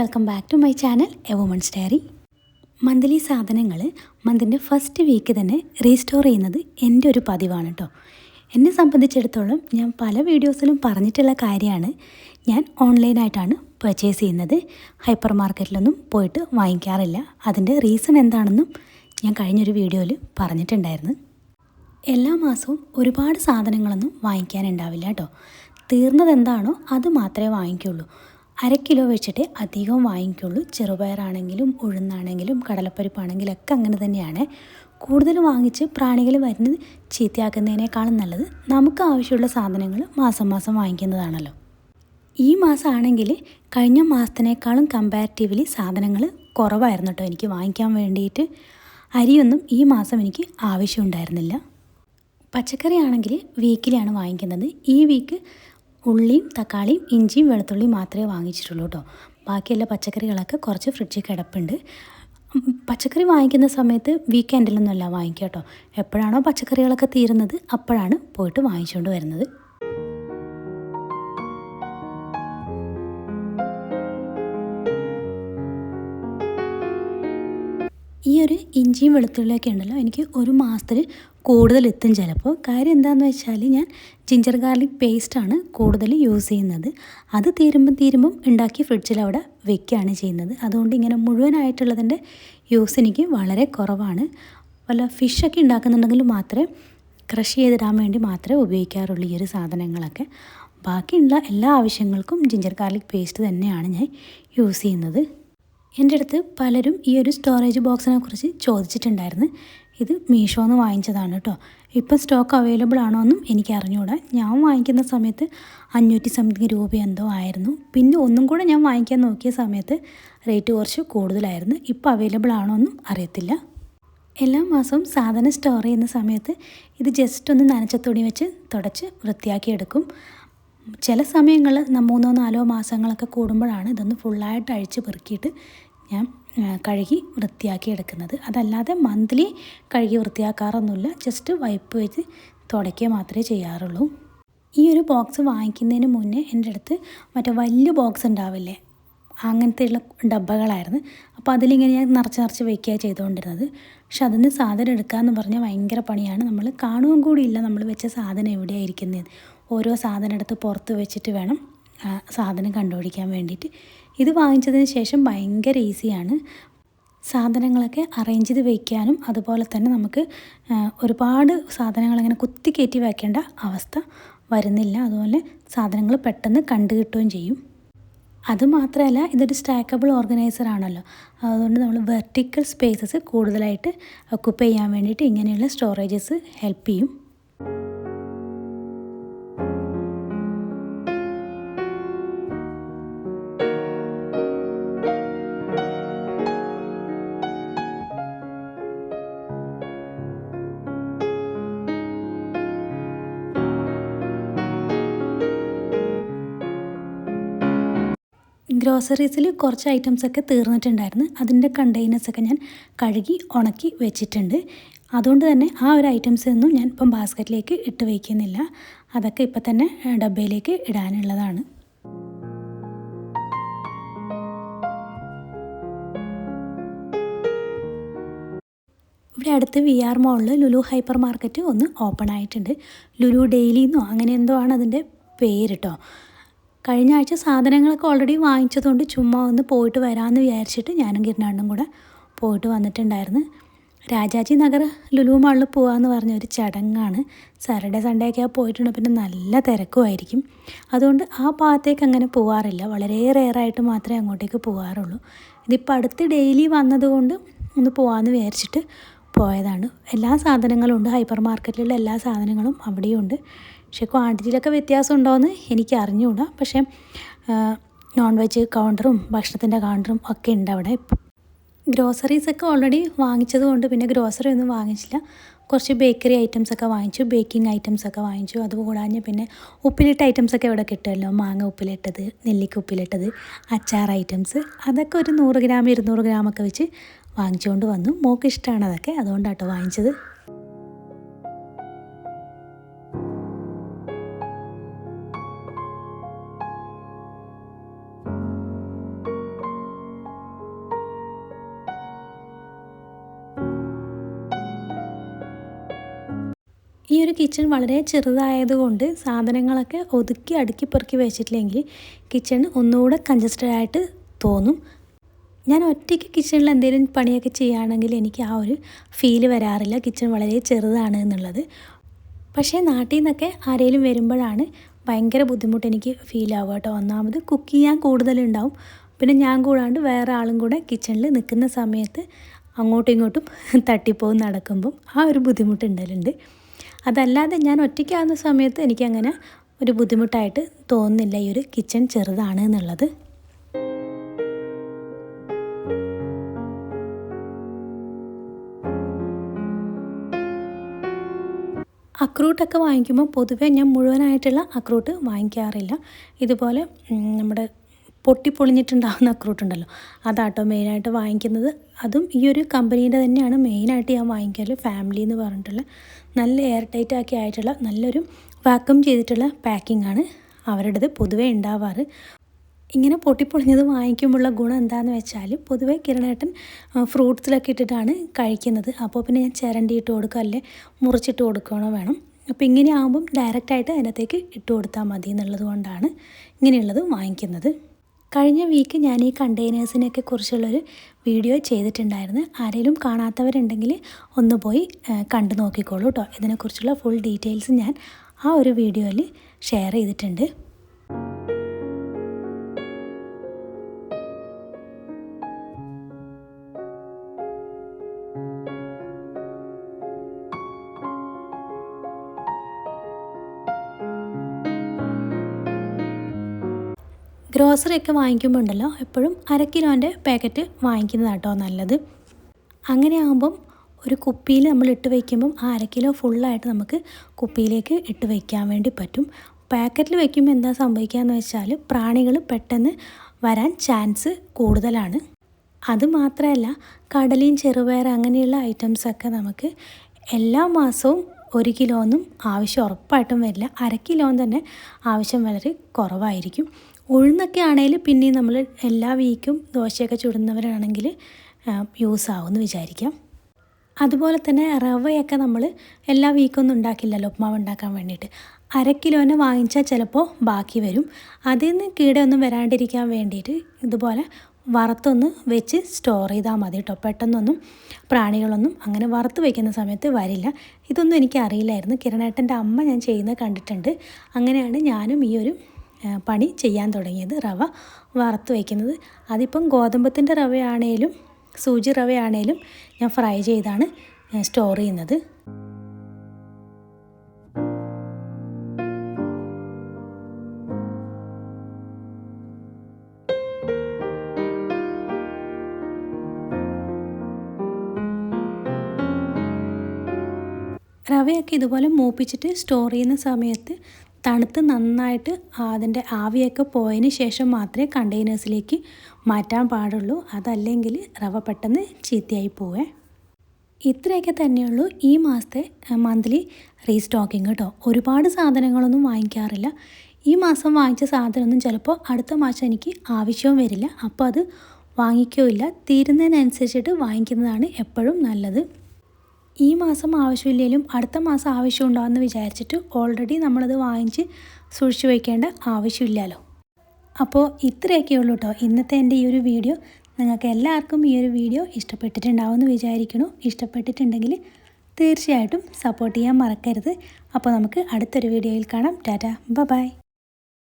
Welcome back to my channel a women's diary. Monthly സാധനങ്ങൾ മന്തിന്റെ first week തന്നെ restore ചെയ്യുന്നത് എന്റെ ഒരു പതിവാണ് കേട്ടോ എന്നെ സംബന്ധിച്ചിടത്തോളം ഞാൻ പല വീഡിയോസിലും പറഞ്ഞിട്ടുള്ള കാര്യമാണ്. ഞാൻ ഓൺലൈനായിട്ടാണ് പർച്ചേസ് ചെയ്യുന്നത്. ഹൈപ്പർ മാർക്കറ്റിലൊന്നും പോയിട്ട് വാങ്ങിക്കാറില്ല. അതിന്റെ റീസൺ എന്താണെന്നും ഞാൻ കഴിഞ്ഞൊരു വീഡിയോയിൽ പറഞ്ഞിട്ടുണ്ടായിരുന്നു. എല്ലാ മാസവും ഒരുപാട് സാധനങ്ങളൊന്നും വാങ്ങിക്കാനുണ്ടാവില്ല കേട്ടോ തീർന്നതെന്താണോ അത് മാത്രമേ വാങ്ങിക്കുള്ളൂ. അര കിലോ വെച്ചിട്ട് അധികം വാങ്ങിക്കുള്ളൂ. ചെറുപയറാണെങ്കിലും ഉഴുന്നാണെങ്കിലും കടലപ്പരിപ്പാണെങ്കിലും ഒക്കെ അങ്ങനെ തന്നെയാണ്. കൂടുതൽ വാങ്ങിച്ച് പ്രാണികൾ വരുന്നത് ചീത്തയാക്കുന്നതിനേക്കാളും നല്ലത് നമുക്ക് ആവശ്യമുള്ള സാധനങ്ങൾ മാസം മാസം വാങ്ങിക്കുന്നതാണല്ലോ. ഈ മാസമാണെങ്കിൽ കഴിഞ്ഞ മാസത്തിനേക്കാളും കമ്പാരിറ്റീവ്ലി സാധനങ്ങൾ കുറവായിരുന്നു കേട്ടോ എനിക്ക് വാങ്ങിക്കാൻ വേണ്ടിയിട്ട്. അരിയൊന്നും ഈ മാസം എനിക്ക് ആവശ്യമുണ്ടായിരുന്നില്ല. പച്ചക്കറി ആണെങ്കിൽ വീക്കിലാണ് വാങ്ങിക്കുന്നത്. ഈ വീക്ക് ഉള്ളിയും തക്കാളിയും ഇഞ്ചിയും വെളുത്തുള്ളിയും മാത്രമേ വാങ്ങിച്ചിട്ടുള്ളൂ കേട്ടോ. ബാക്കിയുള്ള പച്ചക്കറികളൊക്കെ കുറച്ച് ഫ്രിഡ്ജിൽ കിടപ്പുണ്ട്. പച്ചക്കറി വാങ്ങിക്കുന്ന സമയത്ത് വീക്കെൻഡിലൊന്നുമല്ല വാങ്ങിക്കുക കേട്ടോ. എപ്പോഴാണോ പച്ചക്കറികളൊക്കെ തീരുന്നത് അപ്പോഴാണ് പോയിട്ട് വാങ്ങിച്ചുകൊണ്ട് വരുന്നത്. ഈ ഒരു ഇഞ്ചിയും വെളുത്തുള്ളിയൊക്കെ ഉണ്ടല്ലോ എനിക്ക് ഒരു മാസത്തിൽ കൂടുതൽ എത്തും ചിലപ്പോൾ. കാര്യം എന്താണെന്ന് വെച്ചാൽ ഞാൻ ജിഞ്ചർ ഗാർലിക് പേസ്റ്റാണ് കൂടുതൽ യൂസ് ചെയ്യുന്നത്. അത് തീരുമ്പം തീരുമ്പം ഉണ്ടാക്കി ഫ്രിഡ്ജിൽ അവിടെ വെക്കുകയാണ് ചെയ്യുന്നത്. അതുകൊണ്ട് ഇങ്ങനെ മുഴുവനായിട്ടുള്ളതിന്റെ യൂസ് എനിക്ക് വളരെ കുറവാണ്. വല്ല ഫിഷൊക്കെ ഉണ്ടാക്കുന്നുണ്ടെങ്കിൽ മാത്രമേ ക്രഷ് ചെയ്തിടാൻ വേണ്ടി മാത്രമേ ഉപയോഗിക്കാറുള്ളൂ ഈ ഒരു സാധനങ്ങളൊക്കെ. ബാക്കിയുള്ള എല്ലാ ആവശ്യങ്ങൾക്കും ജിഞ്ചർ ഗാർലിക് പേസ്റ്റ് തന്നെയാണ് ഞാൻ യൂസ് ചെയ്യുന്നത്. എന്റെ അടുത്ത് പലരും ഈ ഒരു സ്റ്റോറേജ് ബോക്സിനെ കുറിച്ച് ചോദിച്ചിട്ടുണ്ടായിരുന്നു. ഇത് മീഷോ എന്ന് വാങ്ങിച്ചതാണ് കേട്ടോ ഇപ്പം സ്റ്റോക്ക് അവൈലബിൾ ആണോ എന്നും എനിക്ക് അറിഞ്ഞുകൂടാ ഞാൻ വാങ്ങിക്കുന്ന സമയത്ത് അഞ്ഞൂറ്റി സംതിങ് രൂപ എന്തോ ആയിരുന്നു. പിന്നെ ഒന്നും കൂടെ ഞാൻ വാങ്ങിക്കാൻ നോക്കിയ സമയത്ത് റേറ്റ് കുറച്ച് കൂടുതലായിരുന്നു. ഇപ്പോൾ അവൈലബിൾ ആണോ എന്നും അറിയത്തില്ല. എല്ലാ മാസവും സാധനം സ്റ്റോർ ചെയ്യുന്ന സമയത്ത് ഇത് ജസ്റ്റ് ഒന്ന് നനച്ച തുണി വെച്ച് തുടച്ച് വൃത്തിയാക്കിയെടുക്കും. ചില സമയങ്ങളിൽ മൂന്നോ നാലോ മാസങ്ങളൊക്കെ കൂടുമ്പോഴാണ് ഇതൊന്ന് ഫുള്ളായിട്ട് അഴിച്ച് പെറുക്കിയിട്ട് ഞാൻ കഴുകി വൃത്തിയാക്കി എടുക്കുന്നത്. അതല്ലാതെ മന്ത്ലി കഴുകി വൃത്തിയാക്കാറൊന്നുമില്ല. ജസ്റ്റ് വൈപ്പ് വെച്ച് തുടയ്ക്കുക മാത്രമേ ചെയ്യാറുള്ളൂ. ഈ ഒരു ബോക്സ് വാങ്ങിക്കുന്നതിന് മുന്നേ എന്റെ അടുത്ത് മറ്റേ വലിയ ബോക്സ് ഉണ്ടാവില്ലേ? അങ്ങനത്തെയുള്ള ഡബ്ബകളായിരുന്നു. അപ്പോൾ അതിലിങ്ങനെ ഞാൻ നിറച്ച് നിറച്ച് വയ്ക്കുക ചെയ്തുകൊണ്ടിരുന്നത്. പക്ഷെ അതിന് സാധനം എടുക്കുക എന്ന് പറഞ്ഞാൽ ഭയങ്കര പണിയാണ്. നമ്മൾ കാണുകയും കൂടിയില്ല നമ്മൾ വെച്ച സാധനം എവിടെയാണ് ഇരിക്കുന്നത്. ഓരോ സാധനം എടുത്ത് പുറത്ത് വെച്ചിട്ട് വേണം സാധനം കണ്ടുപിടിക്കാൻ വേണ്ടിയിട്ട്. ഇത് വാങ്ങിച്ചതിന് ശേഷം ഭയങ്കര ഈസിയാണ്. സാധനങ്ങളൊക്കെ അറേഞ്ച് ചെയ്ത് വയ്ക്കാനും അതുപോലെ തന്നെ നമുക്ക് ഒരുപാട് സാധനങ്ങൾ ഇങ്ങനെ കുത്തി കയറ്റി വയ്ക്കേണ്ട അവസ്ഥ വരുന്നില്ല. അതുപോലെ സാധനങ്ങൾ പെട്ടെന്ന് കണ്ടു കിട്ടുകയും ചെയ്യും. അതുമാത്രമല്ല ഇതൊരു സ്റ്റാക്കബിൾ ഓർഗനൈസർ ആണല്ലോ. അതുകൊണ്ട് നമ്മൾ വെർട്ടിക്കൽ സ്പേസസ് കൂടുതലായിട്ട് ഒക്കുപ്പ് ചെയ്യാൻ വേണ്ടിയിട്ട് ഇങ്ങനെയുള്ള സ്റ്റോറേജസ് ഹെൽപ്പ് ചെയ്യും. ഗ്രോസറീസിൽ കുറച്ച് ഐറ്റംസൊക്കെ തീർന്നിട്ടുണ്ടായിരുന്നു. അതിന്റെ കണ്ടെയ്നേഴ്സൊക്കെ ഞാൻ കഴുകി ഉണക്കി വെച്ചിട്ടുണ്ട്. അതുകൊണ്ട് തന്നെ ആ ഒരു ഐറ്റംസ് ഒന്നും ഞാൻ ഇപ്പം ബാസ്ക്കറ്റിലേക്ക് ഇട്ട് വയ്ക്കുന്നില്ല. അതൊക്കെ ഇപ്പം തന്നെ ഡബയിലേക്ക് ഇടാനുള്ളതാണ്. ഇവിടെ അടുത്ത് വി ആർ മോളിൽ ലുലു ഹൈപ്പർ മാർക്കറ്റ് ഒന്ന് ഓപ്പൺ ആയിട്ടുണ്ട്. ലുലു ഡെയിലി എന്നോ അങ്ങനെ എന്തോ ആണ് അതിന്റെ പേര് കേട്ടോ കഴിഞ്ഞ ആഴ്ച സാധനങ്ങളൊക്കെ ഓൾറെഡി വാങ്ങിച്ചതുകൊണ്ട് ചുമ്മാ ഒന്ന് പോയിട്ട് വരാമെന്ന് വിചാരിച്ചിട്ട് ഞാനും കിരണാണ്ടും കൂടെ പോയിട്ട് വന്നിട്ടുണ്ടായിരുന്നു. രാജാജി നഗർ ലുലു മാളിൽ പോകാമെന്ന് പറഞ്ഞ ഒരു ചടങ്ങാണ്. സാറ്റർഡേ സൺഡേ ഒക്കെ പോയിട്ടുണ്ട്. പിന്നെ നല്ല തിരക്കുമായിരിക്കും. അതുകൊണ്ട് ആ ഭാഗത്തേക്ക് അങ്ങനെ പോകാറില്ല വളരെ റെയറായിട്ട് മാത്രമേ അങ്ങോട്ടേക്ക് പോകാറുള്ളൂ ഇതിപ്പോൾ അടുത്ത് ഡെയിലി വന്നതുകൊണ്ട് ഒന്ന് പോകാമെന്ന് വിചാരിച്ചിട്ട് പോയതാണ്. എല്ലാ സാധനങ്ങളും ഉണ്ട്. ഹൈപ്പർ മാർക്കറ്റിലുള്ള എല്ലാ സാധനങ്ങളും അവിടെയുണ്ട്. പക്ഷേ ക്വാണ്ടിറ്റിയിലൊക്കെ വ്യത്യാസം ഉണ്ടോയെന്ന് എനിക്ക് അറിഞ്ഞുകൂടാ പക്ഷേ നോൺ വെജ് കൗണ്ടറും ഭക്ഷണത്തിന്റെ കൗണ്ടറും ഒക്കെ ഉണ്ട് അവിടെ. ഗ്രോസറീസ് ഒക്കെ ഓൾറെഡി വാങ്ങിച്ചത് കൊണ്ട് പിന്നെ ഗ്രോസറി ഒന്നും വാങ്ങിച്ചില്ല. കുറച്ച് ബേക്കറി ഐറ്റംസ് ഒക്കെ വാങ്ങിച്ചു ബേക്കിംഗ് ഐറ്റംസ് ഒക്കെ വാങ്ങിച്ചു. അതുകൂടാഞ്ഞ് പിന്നെ ഉപ്പിലിട്ട ഐറ്റംസ് ഒക്കെ ഇവിടെ കിട്ടുമല്ലോ. മാങ്ങ ഉപ്പിലിട്ടത് നെല്ലിക്ക ഉപ്പിലിട്ടത് അച്ചാർ ഐറ്റംസ് അതൊക്കെ ഒരു നൂറ് ഗ്രാം ഇരുന്നൂറ് ഗ്രാമൊക്കെ വെച്ച് വാങ്ങിച്ചുകൊണ്ട് വന്നു. മോൾക്ക് ഇഷ്ടമാണ് അതൊക്കെ. അതുകൊണ്ടാട്ടോ വാങ്ങിച്ചത്. ഒരു കിച്ചൺ വളരെ ചെറുതായതുകൊണ്ട് സാധനങ്ങളൊക്കെ ഒതുക്കി അടുക്കി പെറുക്കി വെച്ചിട്ടില്ലെങ്കിൽ കിച്ചൺ ഒന്നുകൂടെ കൺജസ്റ്റഡ് ആയിട്ട് തോന്നും. ഞാൻ ഒറ്റയ്ക്ക് കിച്ചണിൽ എന്തെങ്കിലും പണിയൊക്കെ ചെയ്യുകയാണെങ്കിൽ എനിക്ക് ആ ഒരു ഫീൽ വരാറില്ല. കിച്ചൺ വളരെ ചെറുതാണ് എന്നുള്ളത്. പക്ഷേ നാട്ടിൽ നിന്നൊക്കെ ആരെങ്കിലും വരുമ്പോഴാണ് ഭയങ്കര ബുദ്ധിമുട്ട് എനിക്ക് ഫീൽ ആവുക കേട്ടോ. ഒന്നാമത് കുക്ക് ചെയ്യാൻ കൂടുതലുണ്ടാവും. പിന്നെ ഞാൻ കൂടാണ്ട് വേറെ ആളും കൂടെ കിച്ചണിൽ നിൽക്കുന്ന സമയത്ത് അങ്ങോട്ടും ഇങ്ങോട്ടും തട്ടിപ്പോവും നടക്കുമ്പം ആ ഒരു ബുദ്ധിമുട്ടുണ്ടലുണ്ട് അതല്ലാതെ ഞാൻ ഒറ്റയ്ക്കാവുന്ന സമയത്ത് എനിക്കങ്ങനെ ഒരു ബുദ്ധിമുട്ടായിട്ട് തോന്നുന്നില്ല. ഈ ഒരു കിച്ചൺ ചെറുതാണ് എന്നുള്ളത്. അക്രൂട്ടൊക്കെ വാങ്ങിക്കുമ്പോൾ പൊതുവേ ഞാൻ മുഴുവനായിട്ടുള്ള അക്രൂട്ട് വാങ്ങിക്കാറില്ല. ഇതുപോലെ നമ്മുടെ പൊട്ടിപ്പൊളിഞ്ഞിട്ടുണ്ടാകുന്ന അക്രൂട്ട് ഉണ്ടല്ലോ അതാട്ടോ മെയിനായിട്ട് വാങ്ങിക്കുന്നത്. അതും ഈ ഒരു കമ്പനീന്റെ തന്നെയാണ് മെയിനായിട്ട് ഞാൻ വാങ്ങിക്കാറ്. ഫാമിലി എന്ന് പറഞ്ഞിട്ടുള്ള നല്ല എയർ ടൈറ്റ് ആക്കി ആയിട്ടുള്ള നല്ലൊരു വാക്വം ചെയ്തിട്ടുള്ള പാക്കിംഗ് ആണ് അവരുടേത് പൊതുവേ ഉണ്ടാവാറ്. ഇങ്ങനെ പൊട്ടിപ്പൊളിഞ്ഞത് വാങ്ങിക്കുമ്പോഴുള്ള ഗുണം എന്താണെന്ന് വെച്ചാൽ പൊതുവേ കിരണേട്ടൻ ഫ്രൂട്ട്സിലൊക്കെ ഇട്ടിട്ടാണ് കഴിക്കുന്നത്. അപ്പോൾ പിന്നെ ഞാൻ ചിരണ്ടി ഇട്ട് കൊടുക്കുക അല്ലെ മുറിച്ചിട്ട് കൊടുക്കണോ വേണം. അപ്പോൾ ഇങ്ങനെ ആകുമ്പം ഡയറക്റ്റായിട്ട് അതിനകത്തേക്ക് ഇട്ട് കൊടുത്താൽ മതി എന്നുള്ളത് കൊണ്ടാണ് ഇങ്ങനെയുള്ളത് വാങ്ങിക്കുന്നത്. കഴിഞ്ഞ വീക്ക് ഞാൻ ഈ കണ്ടെയ്നേഴ്സിനെയൊക്കെ കുറിച്ചുള്ളൊരു വീഡിയോ ചെയ്തിട്ടുണ്ടായിരുന്നു. ആരെങ്കിലും കാണാത്തവരുണ്ടെങ്കിൽ ഒന്ന് പോയി കണ്ടു നോക്കിക്കോളൂ കേട്ടോ ഇതിനെക്കുറിച്ചുള്ള ഫുൾ ഡീറ്റെയിൽസ് ഞാൻ ആ ഒരു വീഡിയോയിൽ ഷെയർ ചെയ്തിട്ടുണ്ട്. ഗ്രോസറി ഒക്കെ വാങ്ങിക്കുമ്പോൾ ഉണ്ടല്ലോ എപ്പോഴും അര കിലോന്റെ പാക്കറ്റ് വാങ്ങിക്കുന്നത് കേട്ടോ നല്ലത്. അങ്ങനെ ആകുമ്പം ഒരു കുപ്പിയിൽ നമ്മൾ ഇട്ട് വയ്ക്കുമ്പം ആ അര കിലോ ഫുള്ളായിട്ട് നമുക്ക് കുപ്പിയിലേക്ക് ഇട്ട് വയ്ക്കാൻ വേണ്ടി പറ്റും. പാക്കറ്റിൽ വയ്ക്കുമ്പോൾ എന്താ സംഭവിക്കുകയെന്ന് വെച്ചാൽ പ്രാണികൾ പെട്ടെന്ന് വരാൻ ചാൻസ് കൂടുതലാണ്. അത് മാത്രമല്ല കടലയും ചെറുപയർ അങ്ങനെയുള്ള ഐറ്റംസൊക്കെ നമുക്ക് എല്ലാ മാസവും ഒരു കിലോ ഒന്നും ആവശ്യം ഉറപ്പായിട്ടും വരില്ല. അര കിലോ തന്നെ ആവശ്യം വളരെ കുറവായിരിക്കും. ഉഴുന്നൊക്കെ ആണെങ്കിൽ പിന്നെയും നമ്മൾ എല്ലാ വീക്കും ദോശയൊക്കെ ചുടുന്നവരാണെങ്കിൽ യൂസ് ആവുമെന്ന് വിചാരിക്കാം. അതുപോലെ തന്നെ റവയൊക്കെ നമ്മൾ എല്ലാ വീക്കൊന്നും ഉണ്ടാക്കില്ലല്ലോ ഉപ്മാവ് ഉണ്ടാക്കാൻ വേണ്ടിയിട്ട്. അര കിലോനെ വാങ്ങിച്ചാൽ ചിലപ്പോൾ ബാക്കി വരും. അതിൽ നിന്ന് കീടയൊന്നും വരാണ്ടിരിക്കാൻ വേണ്ടിയിട്ട് ഇതുപോലെ വറുത്തൊന്ന് വെച്ച് സ്റ്റോർ ചെയ്താൽ മതി കേട്ടോ പെട്ടെന്നൊന്നും പ്രാണികളൊന്നും അങ്ങനെ വറുത്ത് വയ്ക്കുന്ന സമയത്ത് വരില്ല. ഇതൊന്നും എനിക്ക് അറിയില്ലായിരുന്നു കിരണേട്ടന്റെ അമ്മ ഞാൻ ചെയ്യുന്നത് കണ്ടിട്ടുണ്ട്. അങ്ങനെയാണ് ഞാനും ഈ ഒരു പണി ചെയ്യാൻ തുടങ്ങിയത് റവ വറുത്ത് വയ്ക്കുന്നത്. അതിപ്പം ഗോതമ്പത്തിന്റെ റവയാണേലും സൂചി റവയാണേലും ഞാൻ ഫ്രൈ ചെയ്താണ് സ്റ്റോർ ചെയ്യുന്നത്. റവയൊക്കെ ഇതുപോലെ മൂപ്പിച്ചിട്ട് സ്റ്റോർ ചെയ്യുന്ന സമയത്ത് തണുത്ത് നന്നായിട്ട് അതിന്റെ ആവിയൊക്കെ പോയതിന് ശേഷം മാത്രമേ കണ്ടെയ്നേഴ്സിലേക്ക് മാറ്റാൻ പാടുള്ളൂ. അതല്ലെങ്കിൽ റവ പെട്ടെന്ന് ചീത്തയായി പോവേ. ഇത്രയൊക്കെ തന്നെയുള്ളൂ ഈ മാസത്തെ മന്ത്ലി റീസ്റ്റോക്കിംഗ് കേട്ടോ ഒരുപാട് സാധനങ്ങളൊന്നും വാങ്ങിക്കാറില്ല. ഈ മാസം വാങ്ങിച്ച സാധനമൊന്നും ചിലപ്പോൾ അടുത്ത മാസം എനിക്ക് ആവശ്യവും വരില്ല. അപ്പോൾ അത് വാങ്ങിക്കുകയില്ല തീരുന്നതിനനുസരിച്ചിട്ട് വാങ്ങിക്കുന്നതാണ് എപ്പോഴും നല്ലത്. ഈ മാസം ആവശ്യമില്ലെങ്കിലും അടുത്ത മാസം ആവശ്യം ഉണ്ടാകുമെന്ന് വിചാരിച്ചിട്ട് ഓൾറെഡി നമ്മളത് വാങ്ങിച്ച് സൂക്ഷിച്ചു വയ്ക്കേണ്ട ആവശ്യമില്ലല്ലോ. അപ്പോൾ ഇത്രയൊക്കെ ഉള്ളൂ കേട്ടോ ഇന്നത്തെ എന്റെ ഈ ഒരു വീഡിയോ. നിങ്ങൾക്ക് എല്ലാവർക്കും ഈ ഒരു വീഡിയോ ഇഷ്ടപ്പെട്ടിട്ടുണ്ടാവുമെന്ന് വിചാരിക്കണു ഇഷ്ടപ്പെട്ടിട്ടുണ്ടെങ്കിൽ തീർച്ചയായിട്ടും സപ്പോർട്ട് ചെയ്യാൻ മറക്കരുത്. അപ്പോൾ നമുക്ക് അടുത്തൊരു വീഡിയോയിൽ കാണാം. ടാറ്റ. ബ ബൈ.